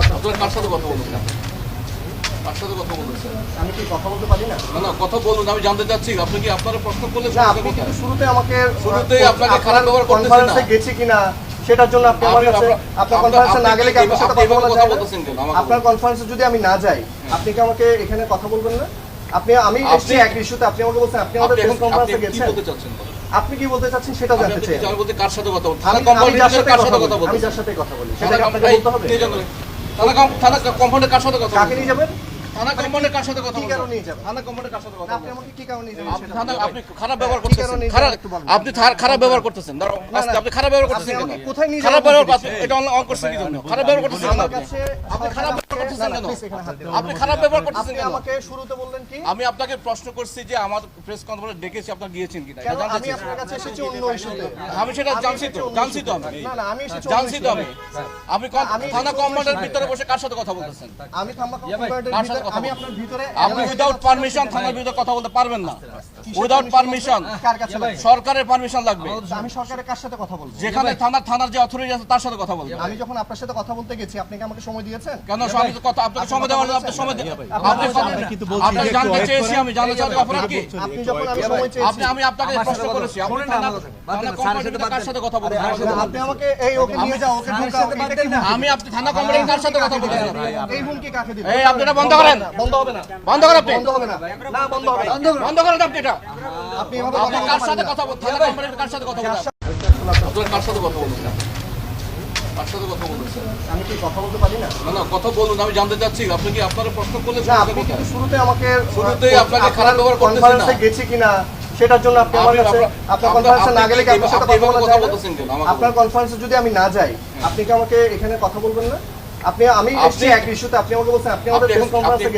আপনারা কার সাথে কথা বলছেন কার সাথে কথা বলছেন আমি কি কথা বলতে পারি না? না না কথা বলুন আমি জানতে চাচ্ছি। আপনি কি আপনারা প্রশ্ন করলেন না আপনি কিন্তু শুরুতে আমাকে শুরুতেই আপনাকে খারাপ ব্যবহার করতেছেন না। গেছি কিনা সেটার জন্য আপনি আমার কাছে আপনার- আপনার আপনার- কনফারেন্সে না গেলে কি আপনার সাথে কথা বলা এভাবে যায় কথা না? বলতেছেন কেন? আমাকে আপনার কনফারেন্সে যদি আমি না যাই আপনি কি আমাকে এখানে কথা বলবেন না? আপনি আমি এসেছি এক ইস্যুতে আপনি আমাকে বলছেন আপনি আমাদের প্রেস কনফারেন্সে গেছেন। বলতে চাচ্ছেন? আপনি কি বলতে চাচ্ছেন সেটা জানতে চাই। আমি বলতে কার সাথে কথা বলছেন? আমি থানা যার সাথে কথা বলি আমি যার সাথে কথা বলি সেটা আপনাকে বলতে হবে? থানা থানা কার সাথে কথা কাকে নিয়ে যাবেন? থানা কার সাথে কথা কি কারণে নিয়ে যাবেন? থানা কার সাথে কথা আপনি আমাকে কি কারণে নিয়ে যাবেন আপনি থানা আপনি খারাপ ব্যবহার করতেছেন। খারাপ যাবেন। আপনি খারাপ ব্যবহার করতেছেন। ধরো আপনি খারাপ ব্যবহার করতেছেন কেন? কোথায় নিয়ে খারাপ ব্যবহার করতেছেন এটা অন অন করছেন কি জন্য? খারাপ ব্যবহার করতেছেন আপনি? আপনি খারাপ ব্যবহার করতেছেন না, না, কেন? please এখানে হাত দেবেন। আপনি খারাপ ব্যবহার করতেছেন কেন? আমাকে শুরুতে বললেন কি? আমি আপনাকে প্রশ্ন করছি যে আমার প্রেস কনফারেন্স ডেকেছি আপনার গিয়েছেন কিনা? কেন? এটা জানতে আমি আপনার কাছে এসেছি অন্য ইস্যুতে। আমি সেটা জানছি তো জানছি তো আমি। না না আমি এসেছি জানছি তো আমি। আপনি থানা কমান্ডার ভিতরে বসে কার সাথে কথা বলতেছেন? আমি থাম্বা কম্পাউন্ডারের ভিতরে আমি আপনার ভিতরে আপনি উইদাউট পারমিশন থানার ভিতরে কথা বলতে পারবেন না। উইদাউট পারমিশন কার কাছে সরকারের পারমিশন লাগবে। আমি সরকারের কার সাথে কথা বলব? যেখানে থানার থানার যে অথরিটি আছে তার সাথে কথা বলব। আমি যখন আপনার সাথে কথা বলতে গেছি আপনি কি আমাকে সময় দিয়েছেন? কেন আমি তো কথা আপনাকে সময় দেওয়ার আপনি সময় আপনি কিন্তু আপনি জানতে চেয়েছি আমি জানতে চাই অপরাধ কি? আপনি যখন আমি সময় আপনি আমি আপনাকে প্রশ্ন করেছি। আপনি কার সাথে কথা বলবেন আপনি আমাকে এই ওকে নিয়ে যাও ওকে আমি আপনি থানা কোম্পানির কার সাথে কথা বলতেছি এই হুমকি কাকে দিবেন? এই আপনি এটা বন্ধ করেন। বন্ধ হবে না। বন্ধ করেন আপনি। বন্ধ হবে না। না বন্ধ হবে বন্ধ করেন। আপনি এটা। আপনি কার সাথে কথা বলছেন? থানা কোম্পানির কার সাথে কথা বলছেন? আপনারা কার সাথে কথা বলছেন? কার সাথে কথা বলছেন আমি কি কথা বলতে পারি না? না না কথা বলুন আমি জানতে চাচ্ছি। আপনি কি আপনারা প্রশ্ন করলেন না আপনি কিন্তু শুরুতে আমাকে শুরুতেই আপনাকে খারাপ ব্যবহার করতেছেন না। গেছি কিনা সেটার জন্য আপনি আমার কাছে আপনার- আপনার আপনার- কনফারেন্সে না গেলে কি আপনার সাথে কথা এভাবে বলা কথা যায় না? বলতেছেন কেন? আপনার কনফারেন্সে যদি আমি না যাই আপনি কি আমাকে এখানে কথা বলবেন না? আপনি আমি এসেছি এক ইস্যুতে আপনি আমাকে বলছেন আপনি আমাদের প্রেস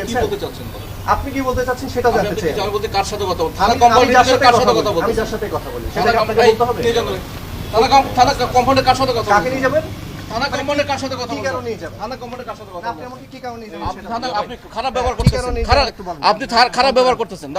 কি বলতে চাচ্ছেন আপনি কি বলতে চাচ্ছেন সেটা জানতে চাই। আমি বলতে কার সাথে কথা থানা আমি কোম্পানির যার সাথে কথা আমি যার সাথে কথা বলি সেটা আপনাকে বলতে হবে? থানা কম- থানা কোম্পানির কার সাথে কথা কাকে নিয়ে যাবেন? থানা কম্পাউন্ডের কার সাথে কথা কি বলছেন কারণে নিয়ে যাবেন? থানা কম্পাউন্ডের কার সাথে কথা আপনি আমাকে কি কারণে নিয়ে যাবেন থানা আপনি খারাপ ব্যবহার করতেছেন? খারাপ। আপনি থার- খারাপ ব্যবহার করতেছেন।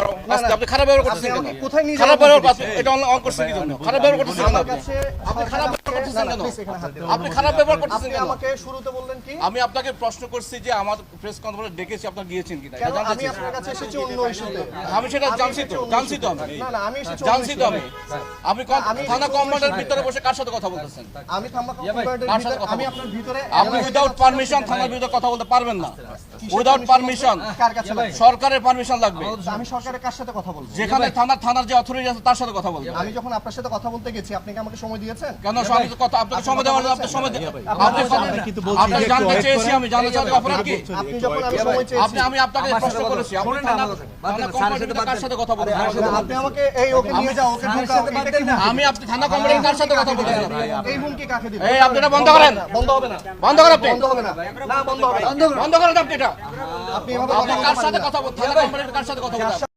আপনি খারাপ ব্যবহার করতেছেন কেন? কোথায় নিয়ে খারাপ ব্যবহার করতেছেন এটা অন অন করছেন কি জন্য খারাপ ব্যবহার করতেছেন আপনি। খারাপ করতেছেন কেন? please এখানে হাত দেবেন। আপনি খারাপ ব্যবহার করতেছেন কেন? আমাকে শুরুতে বললেন কি? আমি আপনাকে প্রশ্ন করছি যে আমার প্রেস কনফারেন্স ডেকেছি আপনার গিয়েছেন কিনা? আমি আপনার কাছে এসেছি অন্য ইস্যুতে। আমি সেটা জানছি তো জানছি তো আমি। না না আমি এসেছি জানছি তো আমি। আপনি থানা কমান্ডার ভিতরে বসে কার সাথে কথা বলতেছেন? আমি আমি আপনার ভিতরে আপনি উইদাউট পারমিশন থানার ভিতরে কথা বলতে পারবেন না। উইদাউট পারমিশন কার কাছে লাগবে? সরকারের পারমিশন লাগবে। আমি সরকারের কার সাথে কথা বলব? যেখানে থানার থানার যে অথরিটি আছে তার সাথে কথা বলব। আমি যখন আপনার সাথে কথা বলতে গেছি আপনি কি আমাকে সময় দিয়েছেন? কেন? কথা আপনাকে সময় দেওয়ার আপনি সময় আপনি আমি কিন্তু আপনি জানতে চেয়েছি আমি জানতে চাই অপরাধ কি আপনি যখন আমি সময় আপনি আমি আপনাকে প্রশ্ন করেছি। আপনি থানা থানা কার সাথে কথা বলবেন আপনি আমাকে এই ওকে নিয়ে যাও ওকে ঢুকাও। এটা আমি আপনি থানা কোম্পানির কার সাথে কথা বলতেছি এই হুমকি কাকে দিবেন এই আপনি এটা বন্ধ করেন। বন্ধ হবে না। বন্ধ করেন আপনি। বন্ধ হবে না। না বন্ধ হবে না। বন্ধ করেন আপনি এটা। আপনি কার সাথে কথা বলছেন? থানা কার সাথে কথা বলছেন?